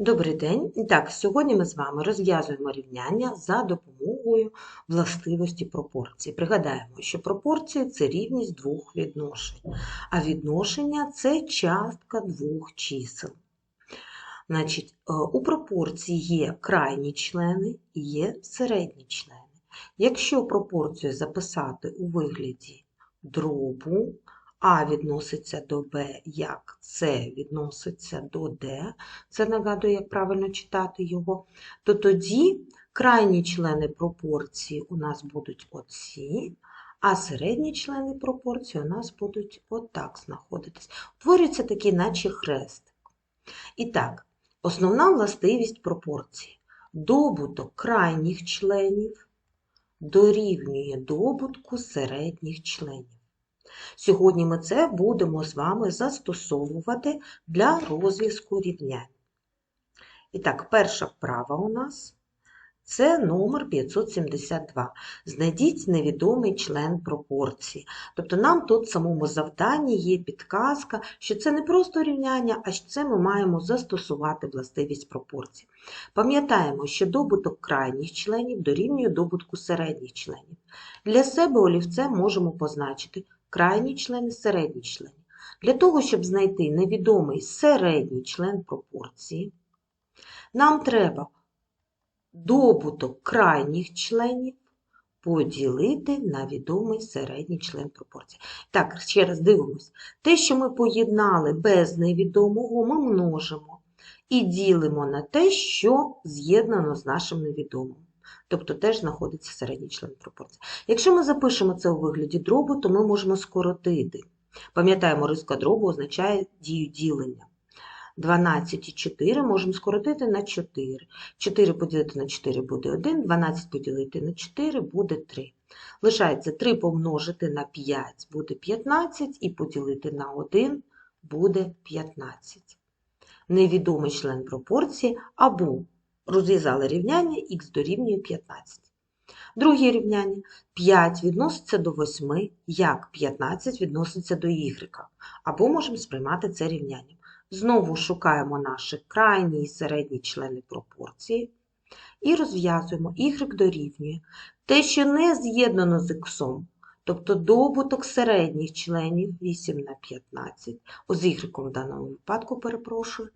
Добрий день. Так, сьогодні ми з вами розв'язуємо рівняння за допомогою властивості пропорцій. Пригадаємо, що пропорції це рівність двох відношень, а відношення це частка двох чисел. Значить, е, у пропорції є крайні члени і є середні члени. Якщо пропорцію записати у вигляді дробу, а відноситься до Б, як С відноситься до Д, це нагадує, як правильно читати його, то тоді крайні члени пропорції у нас будуть оці, а середні члени пропорції у нас будуть отак знаходитись. Утворюється такий, наче хрестик. І так, основна властивість пропорції. Добуток крайніх членів дорівнює добутку середніх членів. Сьогодні ми це будемо з вами застосовувати для розв'язку рівнянь. І так, перша вправа у нас це номер 572. Знайдіть невідомий член пропорції. Тобто нам тут в самому завданні є підказка, що це не просто рівняння, а що це ми маємо застосувати властивість пропорції. Пам'ятаємо, що добуток крайніх членів дорівнює добутку середніх членів. Для себе олівцем можемо позначити крайні члени, середні члени. Для того, щоб знайти невідомий середній член пропорції, нам треба добуток крайніх членів поділити на відомий середній член пропорції. Так, ще раз дивимось. Те, що ми поєднали без невідомого, ми множимо і ділимо на те, що з'єднано з нашим невідомим тобто теж знаходиться середній член пропорції. Якщо ми запишемо це у вигляді дробу, то ми можемо скоротити. Пам'ятаємо, риска дробу означає дію ділення. 12 і 4 можемо скоротити на 4. 4 поділити на 4 буде 1, 12 поділити на 4 буде 3. Лишається 3 помножити на 5 буде 15, і поділити на 1 буде 15. Невідомий член пропорції або Розв'язали рівняння х дорівнює 15. Друге рівняння 5 відноситься до 8, як 15 відноситься до y. Або можемо сприймати це рівняння. Знову шукаємо наші крайні і середні члени пропорції. І розв'язуємо y дорівнює те, що не з'єднано з х, тобто добуток середніх членів 8 на 15, о, з y в даному випадку, перепрошую,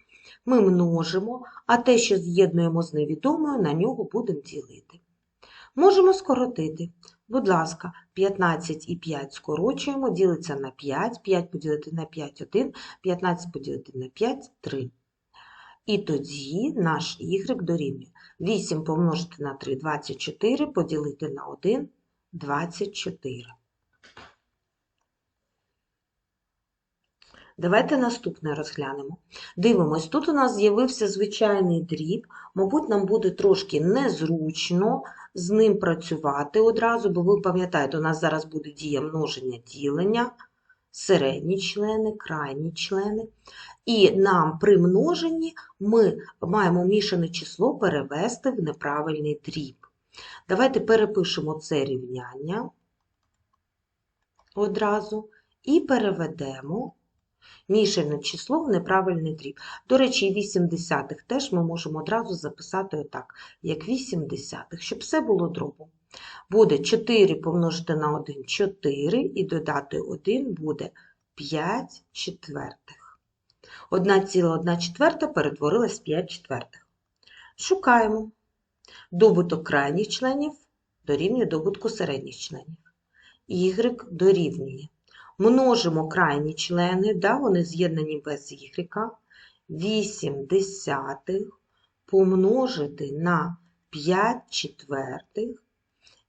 ми множимо, а те, що з'єднуємо з невідомою, на нього будемо ділити. Можемо скоротити. Будь ласка, 15 і 5 скорочуємо, ділиться на 5, 5 поділити на 5 1, 15 поділити на 5 3. І тоді наш y дорівнює 8 помножити на 3 24, поділити на 1 24. Давайте наступне розглянемо. Дивимось, тут у нас з'явився звичайний дріб, мабуть, нам буде трошки незручно з ним працювати одразу, бо ви пам'ятаєте, у нас зараз буде дія множення ділення, середні члени, крайні члени. І нам при множенні ми маємо мішане число перевести в неправильний дріб. Давайте перепишемо це рівняння одразу і переведемо мішане число в неправильний дріб. До речі, 8 десятих теж ми можемо одразу записати отак, як 8 десятих, щоб все було дробом. Буде 4 помножити на 1 4, і додати 1 буде 5 четвертих. 1,1 четверта перетворилась в 5 четвертих. Шукаємо. Добуток крайніх членів дорівнює добутку середніх членів. Y дорівнює множимо крайні члени, да, вони з'єднані без y, 8 десятих помножити на 5 четвертих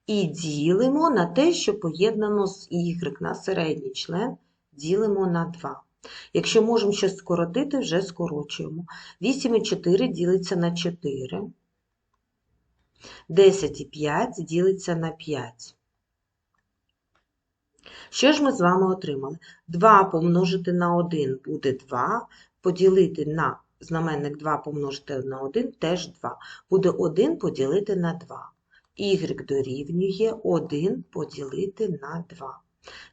і ділимо на те, що поєднано з y на середній член, ділимо на 2. Якщо можемо щось скоротити, вже скорочуємо. 8 і 4 ділиться на 4. 10 і 5 ділиться на 5. Що ж ми з вами отримали? 2 помножити на 1 буде 2, поділити на знаменник 2 помножити на 1 теж 2. Буде 1 поділити на 2. Y дорівнює 1 поділити на 2.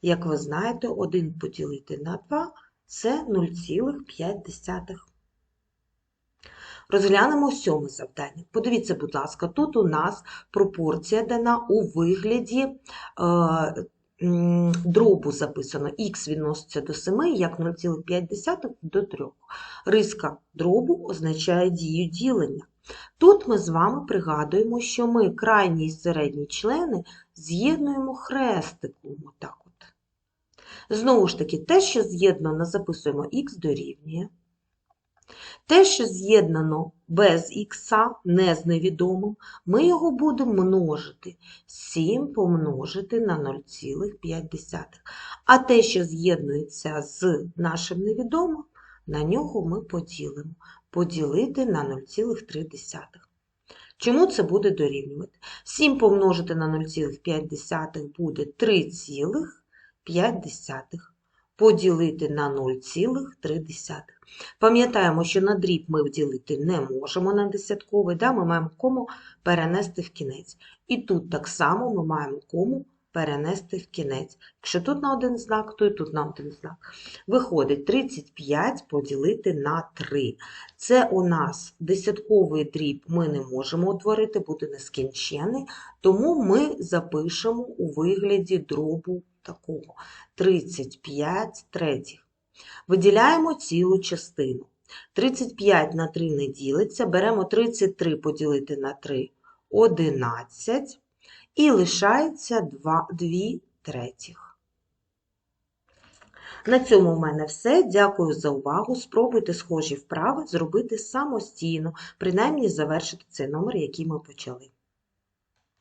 Як ви знаєте, 1 поділити на 2 це 0,5. Розглянемо сьоме завдання. Подивіться, будь ласка, тут у нас пропорція дана у вигляді е, дробу записано. Х відноситься до 7 як 0,5 до 3. Риска дробу означає дію ділення. Тут ми з вами пригадуємо, що ми крайні і середні члени з'єднуємо хрестиком. Отак от. Знову ж таки, те, що з'єднано, записуємо х дорівнює. Те, що з'єднано без х, не з невідомим, ми його будемо множити. 7 помножити на 0,5. А те, що з'єднується з нашим невідомим, на нього ми поділимо. Поділити на 0,3. Чому це буде дорівнювати? 7 помножити на 0,5 буде 3,5. Поділити на 0,3. Пам'ятаємо, що на дріб ми ділити не можемо на десятковий, да? ми маємо кому перенести в кінець. І тут так само ми маємо кому перенести в кінець. Якщо тут на один знак, то і тут на один знак. Виходить 35 поділити на 3. Це у нас десятковий дріб ми не можемо утворити, буде нескінчений, тому ми запишемо у вигляді дробу такого 35 третіх. Виділяємо цілу частину. 35 на 3 не ділиться, беремо 33 поділити на 3 – 11, і лишається 2, 2 третіх. На цьому в мене все. Дякую за увагу. Спробуйте схожі вправи зробити самостійно, принаймні завершити цей номер, який ми почали.